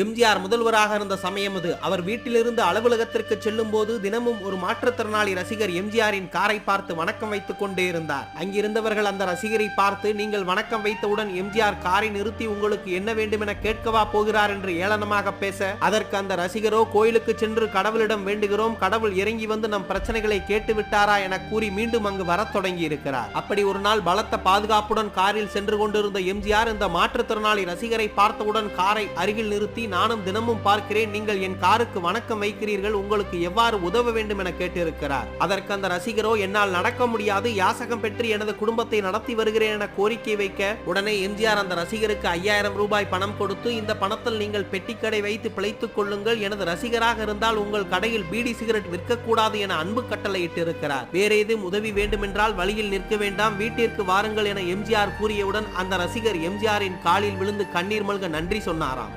எம்ஜிஆர் முதல்வராக இருந்த சமயம் அது. அவர் வீட்டிலிருந்து அலுவலகத்திற்கு செல்லும் போது தினமும் ஒரு மாற்றுத்திறனாளி ரசிகர் எம்ஜிஆரின் காரை பார்த்து வணக்கம் வைத்துக் கொண்டே இருந்தார். அங்கிருந்தவர்கள் அந்த ரசிகரை பார்த்து நீங்கள் வணக்கம் வைத்தவுடன் எம்ஜிஆர் காரை நிறுத்தி உங்களுக்கு என்ன வேண்டும் என கேட்கவா போகிறார் என்று ஏளனமாக பேச அதற்கு அந்த ரசிகரோ கோயிலுக்கு சென்று கடவுளிடம் வேண்டுகிறோம். கடவுள் இறங்கி வந்து நம் பிரச்சனைகளை கேட்டு விட்டாரா என கூறி மீண்டும் அங்கு வரத் தொடங்கி இருக்கிறார் அப்படி ஒரு நாள் பலத்த பாதுகாப்புடன் காரில் சென்று கொண்டிருந்த எம்ஜிஆர் இந்த மாற்றுத்திறனாளி ரசிகரை பார்த்தவுடன் காரை அருகில் நிறுத்தி நானும் தினமும் பார்க்கிறேன். நீங்கள் என் காருக்கு வணக்கம் வைக்கிறீர்கள். உங்களுக்கு எவ்வாறு உதவ வேண்டும் என கேட்டிருக்கிறார். அதற்கு அந்த ரசிகரோ என்னால் நடக்க முடியாது. யாசகம் பெற்று எனது குடும்பத்தை நடத்தி வருகிறேன் என கோரிக்கை வைக்க உடனே எம்ஜிஆர் அந்த ரசிகருக்கு ஐயாயிரம் ரூபாய் பணம் கொடுத்து இந்த பணத்தில் நீங்கள் பெட்டிக்கடை வைத்து பிழைத்துக் கொள்ளுங்கள். எனது ரசிகராக இருந்தால் உங்கள் கடையில் பீடி சிகரெட் விற்கக்கூடாது என அன்பு கட்டளையிட்டு இருக்கிறார் வேற ஏதும் உதவி வேண்டுமென்றால் வழியில் நிற்க வேண்டாம். வீட்டிற்கு வாருங்கள் என எம்ஜிஆர் கூறியவுடன் அந்த ரசிகர் எம்ஜிஆரின் காலில் விழுந்து கண்ணீர் மல்க நன்றி சொன்னாராம்.